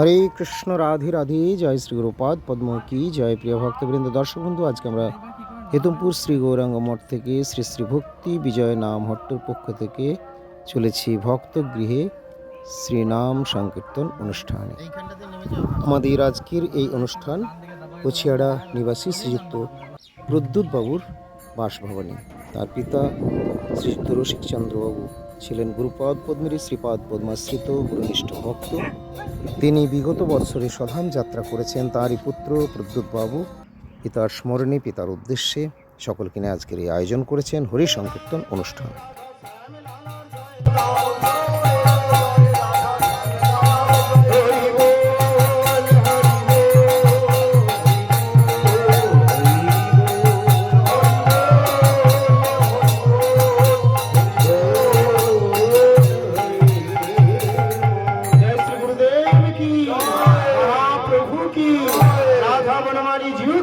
হরে কৃষ্ণ, রাধে রাধে, জয় শ্রী গুরুপাদ, পদ্ম কি জয় প্রিয় ভক্তবৃন্দ, দর্শক বন্ধু, আজকে আমরা হেতুমপুর শ্রী গৌরাঙ্গ মঠ থেকে শ্রী শ্রী ভক্তি বিজয় নাম হট্টর পক্ষ থেকে চলেছি ভক্ত গৃহে শ্রীনাম সংকীর্তন অনুষ্ঠানে। আমাদের আজকের এই অনুষ্ঠান কচিয়াড়া নিবাসী শ্রীযুক্ত প্রদ্যুৎ বাবুর বাসভবনে। তার পিতা শ্রীযুক্ত রসিক চন্দ্রবাবু ছিলেন গুরুপদ পদ্মী শ্রীপদ পদ্মাশ্রিত, গুরুনিষ্ঠ ভক্ত। তিনি বিগত বৎসরে সধাম যাত্রা করেছেন তাঁরই পুত্র প্রদ্যুৎ বাবু পিতার স্মরণে, পিতার উদ্দেশ্যে সকলকে নিয়ে আজকের এই আয়োজন করেছেন হরি সংকীর্তন অনুষ্ঠান।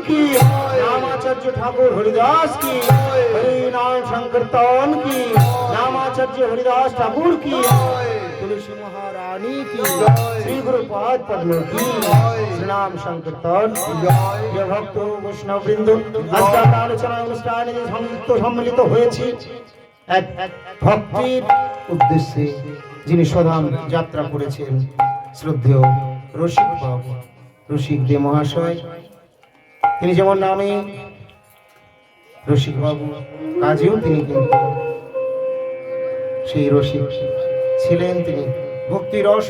की रामाचार्य ठाकुर हरिदास की हरि नाम संकीर्तन की रामाचार्य हरिदास ठाकुर की तुलसी महारानी की श्री गुरुपाद पद्म की श्री नाम संकीर्तन প্রিয় ভক্ত বৈষ্ণব বৃন্দ আজকে আমরা আলোচনা অনুষ্ঠানে যে সংযুক্ত সম্মিলিত হয়েছি এক এক ভক্তির উদ্দেশ্যে যিনি সদাম যাত্রা করেছেন শ্রদ্ধেয় রসিক বাবু রসিক দে মহাশয় তিনি যেমন নামে রসিকবাবু কাজেও তিনি কিন্তু সেই রসিক ছিলেন তিনি। ভক্তি রস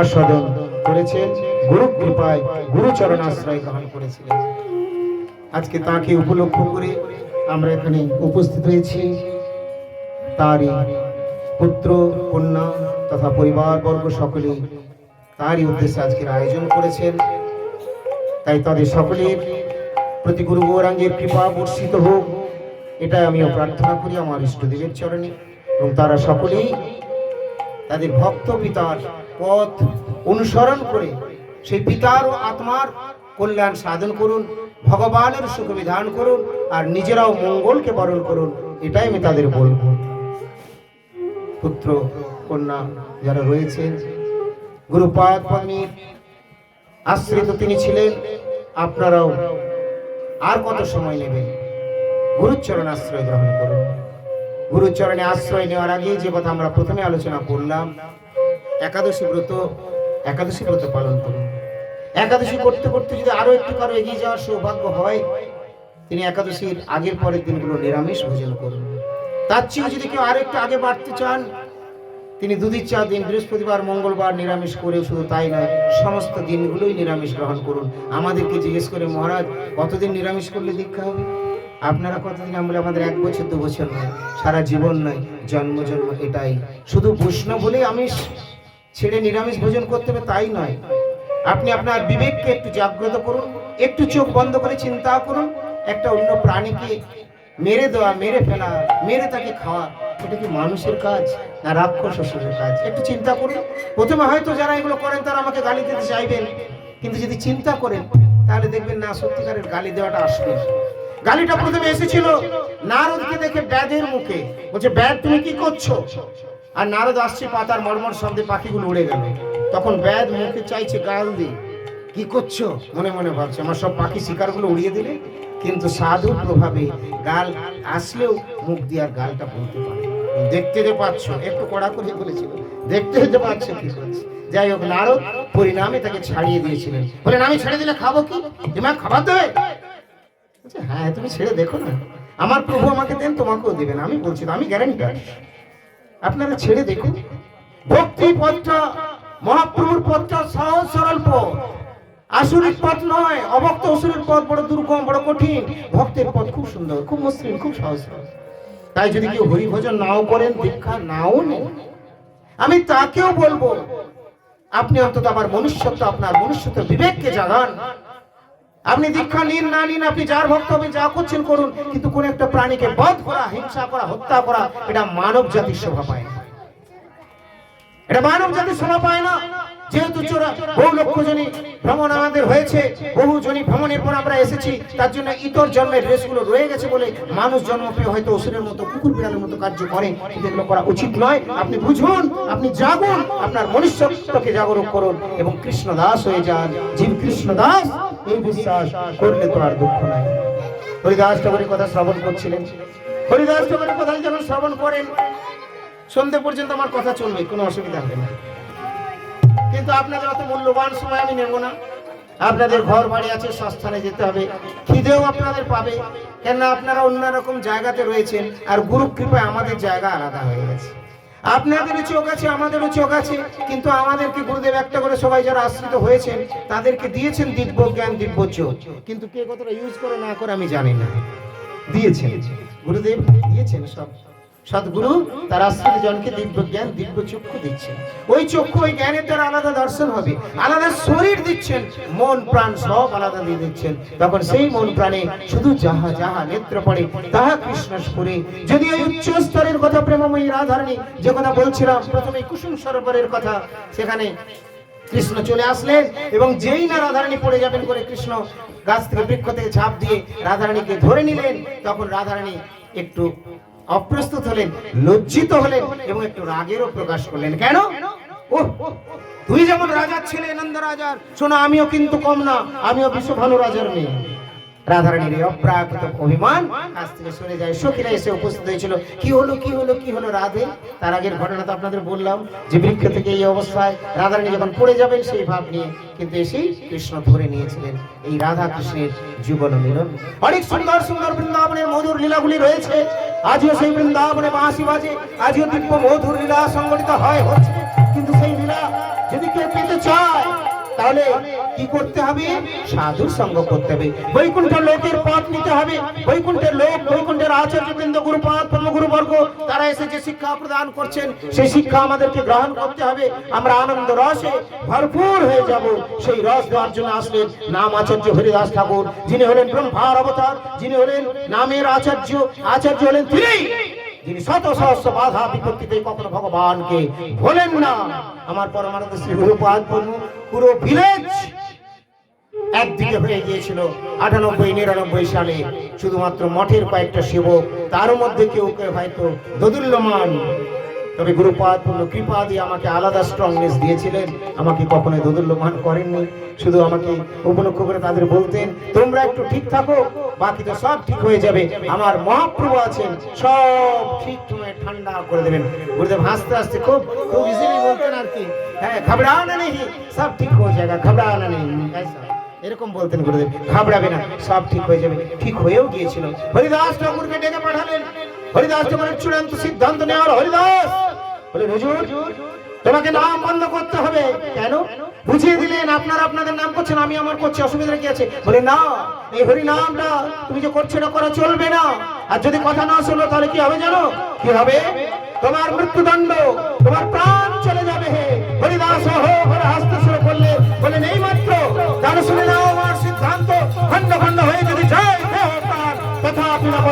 আস্বাদন করেছেন, গুরু কৃপায় গুরুচরণ আশ্রয় গ্রহণ করেছিলেন। আজকে তাকে উপলক্ষ করে আমরা এখানে উপস্থিত হয়েছি। তারই পুত্র, কন্যা তথা পরিবারবর্গ সকলেই তারই উদ্দেশ্যে আজকের আয়োজন করেছেন। তাই তাদের সকলের প্রতি গুরু গৌরাঙ্গের কৃপা বর্ষিত হোক। এটা আমিও প্রার্থনা করি আমার ইষ্টদেবের চরণে। এবং তারা সকলেই তাদের ভক্ত পিতার পথ অনুসরণ করে সেই পিতার ও আত্মার কল্যাণ সাধন করুন, ভগবানের সুখ বিধান করুন, আর নিজেরাও মঙ্গলকে বরণ করুন, এটাই আমি তাদের বলব। পুত্র, কন্যা যারা রয়েছেন, গুরুপাদ পত্নীর আশ্রিত তিনি ছিলেন, আপনারাও আর কত সময় নেবে গুরুচরণ আশ্রয় গ্রহণ করুন। গুরুচরণে আশ্রয় নেওয়ার আগে যে কথা আমরা প্রথমে আলোচনা করলাম, একাদশী ব্রত একাদশী ব্রত পালন করুন। একাদশী করতে করতে যদি আরও একটু কারও এগিয়ে যাওয়ার সৌভাগ্য হয়, তিনি একাদশীর আগের পরের দিনগুলো নিরামিষ ভোজন করুন। তার চেয়ে যদি কেউ আরও একটু আগে বাড়তে চান তিনি দুদিন চার দিন বৃহস্পতিবার, মঙ্গলবার নিরামিষ করে শুধু তাই নয়, সমস্ত দিনগুলোই নিরামিষ গ্রহণ করুন। আমাদেরকে জিজ্ঞেস করে, মহারাজ, কতদিন নিরামিষ করলে দীক্ষা হবে? আপনারা কতদিন? আমরা আমাদের এক বছর, দু বছর নয়, সারা জীবন নয়, জন্ম জন্ম, এটাই। শুধু বৈষ্ণব বলে আমিষ ছেড়ে নিরামিষ ভোজন করতে হবে, তাই নয়। আপনি আপনার বিবেককে একটু জাগ্রত করুন, একটু চোখ বন্ধ করে চিন্তা করুন, একটা অন্য প্রাণীকে মেরে দেওয়া, মেরে ফেলা, মেরে তাকে খাওয়া, এটা কি মানুষের কাজ না রাক্ষস অসুরের কাজ? একটু চিন্তা করুন প্রথমে হয়তো যারা এগুলো করেন, তারা আমাকে গালি দিতে চাইবেন। কিন্তু যদি চিন্তা করেন, তাহলে দেখবেন না সত্যিকারের গালি দেওয়াটা আসবে গালিটা প্রথমে এসেছিল নারদকে দেখে ব্যাধের মুখে। বলছে, ব্যাধ, তুমি কি করছ? আর নারদ আসছে পাতার মর্মর শব্দে পাখিগুলো উড়ে গেল। তখন ব্যাধ মুখে চাইছে, গাল দি। কি করছ? মনে মনে ভাবছে। আমার সব পাখি শিকারগুলো উড়িয়ে দিলে? কিন্তু সাধু প্রভাবে গাল আসলেও মুখ দিয়ে আর গালটা বলতে পারে দেখতে যে পাচ্ছ, একটু কড়া করে বলেছিল, দেখতে যে পাচ্ছ কি যাই হোক, নারদ পরিণামে তাকে ছাড়িয়ে দিয়েছিলেন। বলেন আমি ছেড়ে দিলে খাব কি? তোমার খাবার দেবে হ্যাঁ তুমি ছেড়ে দেখো না। আমার প্রভু আমাকে দেন, তোমাকেও দেবেন। আমি বলছি, আমি গ্যারান্টার আপনারা ছেড়ে দেখুন। ভক্তি পথটা মহাপ্রভুর পথটা সহজ সরল পথ। আসুরিক পথ নয়, অভক্ত অসুরের পথ বড় দুর্গম, বড় কঠিন। ভক্তের পথ খুব সুন্দর, খুব মসৃণ, খুব সহজ। তাই যদি কেউ হরি ভোজন নাও করেন, দীক্ষা নাও নেন। আমি তাকেও বলব, আপনি অন্তত আমার মনুষ্যত্ব, আপনার মনুষ্যত্ব বিবেককে জাগান। আপনি দীক্ষা নিন, না নিন, আপনি যার ভক্ত হবেন, যা করছেন করুন, কিন্তু কোন একটা প্রাণীকে বধ করা, হিংসা করা, হত্যা করা, এটা মানব জাতির শোভা পায় না। এটা মানব জাতির শোভা পায় না। যেহেতু চোরা বহু লক্ষ জনী ভ্রমণ আমাদের হয়েছে, বহু জনী ভ্রমণের পর আমরা এসেছি, তার জন্য ইতর জন্মের রেসগুলো রয়ে গেছে বলে মানুষ জন্ম পেয়ে হয়তো অসুরের মতো, কুকুর বিড়ালের মতো কার্য করে। কিন্তু এগুলো করা উচিত নয়। আপনি বুঝুন, আপনি জাগুন, আপনার মনুষ্যত্বকে জাগরণ করুন এবং কৃষ্ণ দাস হয়ে যান। জীব কৃষ্ণ দাস এই বিশ্বাস করলে তো আর দুঃখ নাই। হরিদাস ঠাকুরের কথা শ্রবণ করছিলেন। হরিদাস ঠাকুরের কথা যখন শ্রবণ করেন। সন্ধে পর্যন্ত আমার কথা চলবে, কোনো অসুবিধা হবে না। কিন্তু আপনাদের অত মূল্যবান সময় আমি নেব না। আপনাদের ঘর বাড়ি আছে, সস্থানে যেতে হবে। খিদেও আপনাদের পাবে। কেননা আপনারা অন্যরকম জায়গাতে রয়েছেন আর গুরু কৃপায় আমাদের জায়গা আলাদা হয়ে গেছে। আপনাদেরও চোখ আছে, আমাদেরও চোখ আছে, কিন্তু আমাদেরকে গুরুদেব একটা করে সবাই যারা আশ্রিত হয়েছেন, তাদেরকে দিয়েছেন দিব্য জ্ঞান, দিব্য চোখ। কিন্তু কে কতটা ইউজ করে না করে আমি জানি না। দিয়েছেন। গুরুদেব, দিয়েছেন সব। সদ্গুরু তার আশ্রিত জনকে দিব্য জ্ঞান, দিব্য চক্ষু দিচ্ছেন। ওই চক্ষু, ওই জ্ঞানের দ্বারা আলাদা দর্শন হবে। আলাদা শরীর দিচ্ছেন। মন, প্রাণ সব আলাদা দিয়ে দিচ্ছেন। তখন সেই মন প্রাণে শুধু যাহা যাহা নেত্র পড়ে, তাহা কৃষ্ণ স্ফুরে। যদি ওই উচ্চ স্তরের কথা প্রেমময়ী রাধারণী যে কথা বলছিলাম, প্রথমে কুসুম সরোবরের কথা, সেখানে কৃষ্ণ চলে আসলেন এবং যেই না রাধারানী পড়ে যাবেন করে কৃষ্ণ গাছ থেকে বৃক্ষ থেকে ঝাঁপ দিয়ে রাধারানীকে ধরে নিলেন, তখন রাধারানী একটু অপ্রস্তুত হলেন লজ্জিত হলেন এবং একটু রাগেরও প্রকাশ করলেন। কেন? ও তুই যেমন রাজার ছেলে নন্দ রাজার শোনো আমিও কিন্তু কম না আমিও বিশ্ব ভালো রাজার মেয়ে। রাধারানীর অপ্রাকৃত অভিমান কাছ থেকে সরে যায় সখীরা এসে উপস্থিত হয়েছিল। কি হলো কি হলো কি হলো রাধে? তার আগের ঘটনা তো আপনাদের বললাম যে বৃক্ষ থেকে এই অবস্থায় রাধারানী যখন পড়ে যাবেন সেই ভাব নিয়ে কিন্তু এসেই কৃষ্ণ ধরে নিয়েছিলেন এই রাধা কৃষ্ণের জীবন মিলন। অনেক সুন্দর সুন্দর বৃন্দাবনের মধুর লীলাগুলি রয়েছে। আজও সেই বৃন্দাবনে বাঁশি বাজে আজও দিব্য মধুর লীলা সংগঠিত হয়, হচ্ছে। কিন্তু সেই লীলা যদি কেউ পেতে চায় তাহলে কি করতে হবে? সাধুর সঙ্গ করতে হবে। বৈকুণ্ঠ লোকের পথ নিতে হবে। বৈকুণ্ঠের লোক, বৈকুণ্ঠের আচার্য বৃন্দ গুরুপাদ পরমগুরু বর্গ তারা এসে যে শিক্ষা প্রদান করছেন, সেই শিক্ষা আমাদেরকে গ্রহণ করতে হবে। আমরা আনন্দ রসে ভরপুর হয়ে যাব। সেই রস দেওয়ার জন্য আসলেন নাম আচার্য হরিদাস ঠাকুর। যিনি হলেন ব্রহ্মার অবতার, যিনি হলেন নামের আচার্য আচার্য হলেন তিনি। যিনি শত সহস্র বাধা বিপত্তিতে কখনো ভগবানকে ভোলেন না। আমার পরমানন্দ শ্রী গুরুপাদ পুরো ভিলেজ একদিকে হয়ে গিয়েছিল। আটানব্বই, নিরানব্বই সালে শুধুমাত্র মঠের কয়েকটা সেবক, তার মধ্যে কেউ কেউ হয়তো দোদুল্যমান। তবে গুরুপাদ পূর্ণ কৃপা দিয়ে আমাকে আলাদা স্ট্রংনেস দিয়েছিলেন। আমাকে কখনো দোদুল্যমান করেননি। শুধু আমাকে উপলক্ষ করে তাদের বলতেন, তোমরা একটু ঠিক থাকো, বাকি তো সব ঠিক হয়ে যাবে। আমার মহাপ্রভু আছেন, সব ঠিক তুমি ঠান্ডা করে দেবেন। গুরুদেব হাসতে হাসতে খুব খুব ইজিলি বলতেন আর কি হ্যাঁ ঘবরানা নেই সব ঠিক হয়ে যাবে ঘবরানা নেই এরকম বলতেন গুরুদেব, ঘাবড়াবে না, সব ঠিক হয়ে যাবে। ঠিক হয়েও গিয়েছিল। হরিদাস ঠাকুরকে ডেকে পাঠালেন হরিদাস ঠাকুরের চূড়ান্ত সিদ্ধান্ত নেওয়ার হরিদাস। বলে, হুজুর, তোমাকে নাম বন্ধ করতে হবে। কেন? বুঝিয়ে দিলেন, আপনারা আপনাদের নাম করছেন, আমি আমার করছি, অসুবিধা কি আছে? বলে, না, এই হরি নামটা তুমি যে করছ, এটা করা চলবে না। আর যদি কথা না শোনো, তাহলে কি হবে জানো? কি হবে? তোমার মৃত্যুদণ্ড, তোমার প্রাণ চলে যাবে হে হরিদাস। হো করে হাসতে শুরু করলে বলে, নেই মাত্র। তাহলে শুনে নাও আমার সিদ্ধান্ত। খণ্ড খণ্ড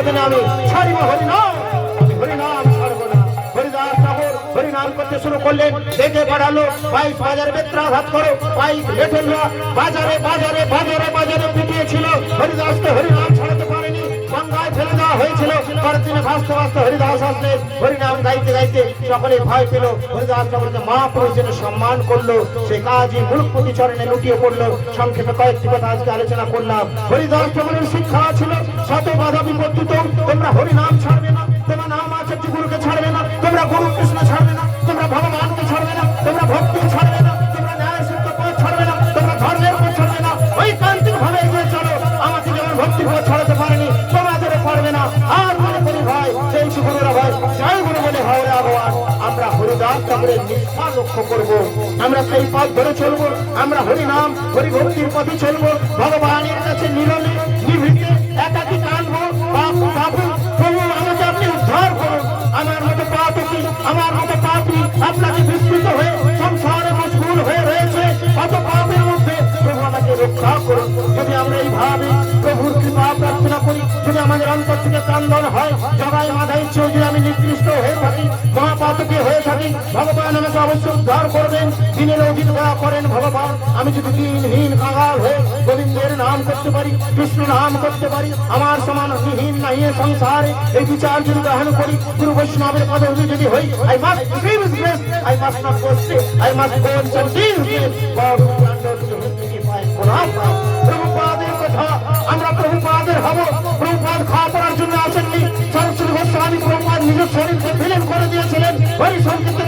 আমি ছাড়িব হরিনাম। আমি হরিনাম ছাড়বো না। হরিদাস ঠাকুর হরিনাম করতে শুরু করলেন। দেখে বাড়ালো। বাইশ বাজারে বেত্রাঘাত করো। বাইশ বেঠে বাজারে বাজারে বাজারে বাজারে পিটিয়েছিল। হরিদাসকে হরিনাম ছাড়াতে পারেনি গঙ্গায় ফেলে পড়ল। সংক্ষেপে আজকে আলোচনা করলাম। হরিদাস ঠাকুরের শিক্ষা ছিল শত বাধা বিপত্তিত। তোমরা হরিনাম ছাড়বে না। তোমরা নাম আচার্য গুরুকে ছাড়বে না। তোমরা গুরু কৃষ্ণ ছাড়বে না। তোমরা ভগবানকে ছাড়বে না। লক্ষ্য করব। আমরা সেই পথ ধরে চলবো, আমরা হরি নাম হরি ভক্তির পথে চলবো। ভগবানের কাছে নিরলে নিভিতে একাকি কানবো বাপ বাবু প্রভু, আমাকে আপনি উদ্ধার করুন। আমার মতো পাপি, আমার মতো পাপি আপনাকে বিস্তৃত হয়ে, সংসারে মশগুল হয়ে রয়েছে। কত পাপের মধ্যে প্রভু আমাকে রক্ষা করুন। যদি আমরা এইভাবে প্রভুর কৃপা প্রার্থনা করি, যদি আমাদের অন্তর থেকে কান্দন হয়, জগাই মাথায় যদি আমি নিকৃষ্ট হয়ে থাকি। যদি হয়ে থাকি, ভগবান আমাকে অবশ্যই উদ্ধার করবেন, দিনের অধিক দয়া করেন ভগবান। আমি যদি দিনহীন কাঙাল হয়ে গোবিন্দের নাম করতে পারি কৃষ্ণ নাম করতে পারি, আমার সমান বিহীন নাই সংসারে, এই বিচার যদি গ্রহণ করি, গুরু বৈষ্ণবের পদবী যদি হই I must receive his I must not go I must go on grace God প্রভুপাদের কথা, আমরা প্রভুপাদের হব। শরীরকে বিলীন করে দিয়েছিলেন। ওই সংকীর্তনের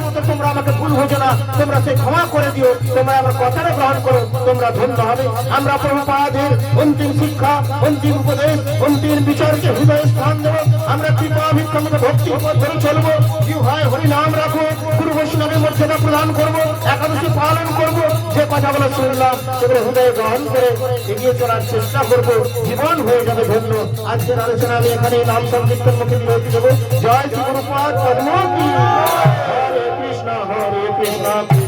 আজকের মতো তোমরা আমাকে ভুল বোঝো না। তোমরা সে ক্ষমা করে দিও। তোমরা আমার কথাটা গ্রহণ করো। তোমরা ধন্য হবে। আমরা প্রভুপাদের অন্তিম শিক্ষা, অন্তিম উপদেশ, অন্তিম বিচারকে হৃদয়ে স্থান দেব, আমরা কৃপা ভিক্ষামকে ভক্তি করে চলবো। কি হয় হরি নাম রাখো। গুরু বৈষ্ণবের মর্যাদা প্রদান করব। একাদশী পালন করব। যে কথাগুলো শুনলাম সেগুলো হৃদয়ে গ্রহণ করে এগিয়ে চলার চেষ্টা করব। জীবন হয়ে যাবে ধন্য। আজকের আলোচনা আমি এখানে নাম সংকীর্তন মুখে বিরতি দেবো। জয় শ্রী গুরুপাদ পদ্ম হরে কৃষ্ণ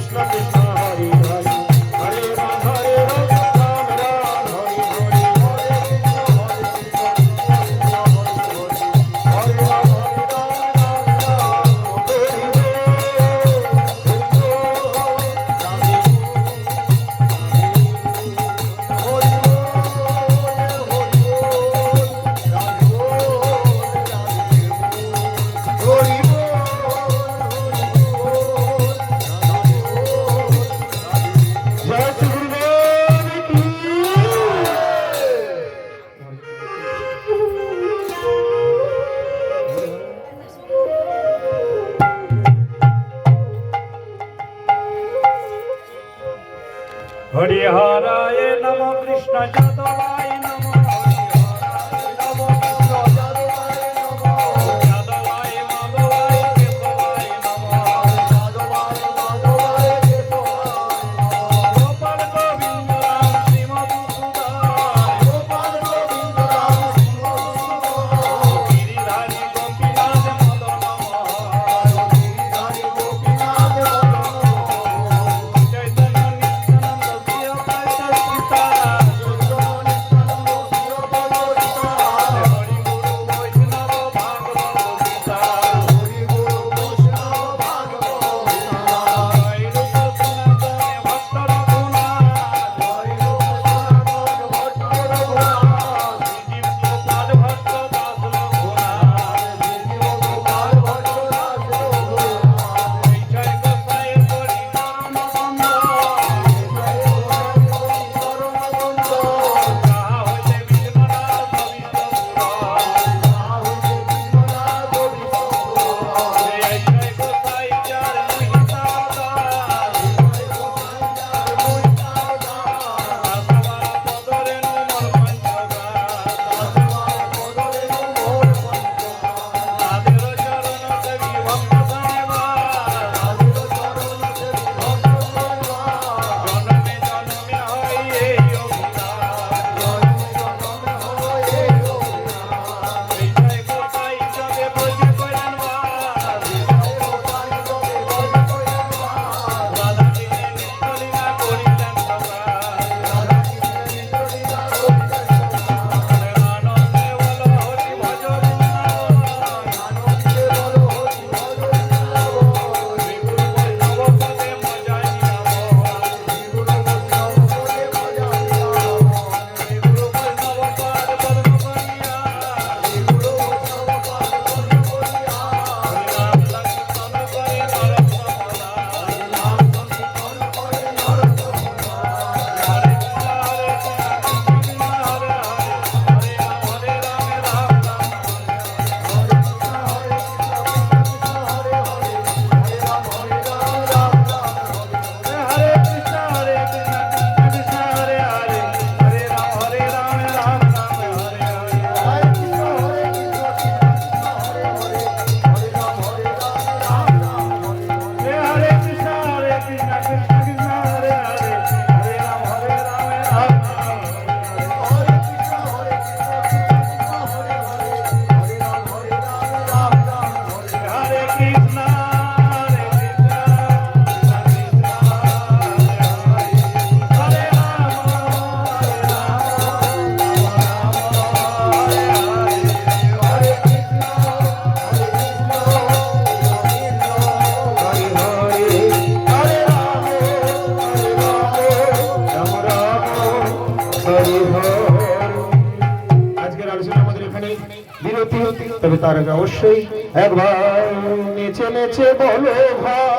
আগে অবশ্যই একবার নেচে নেচে বলো ভাই।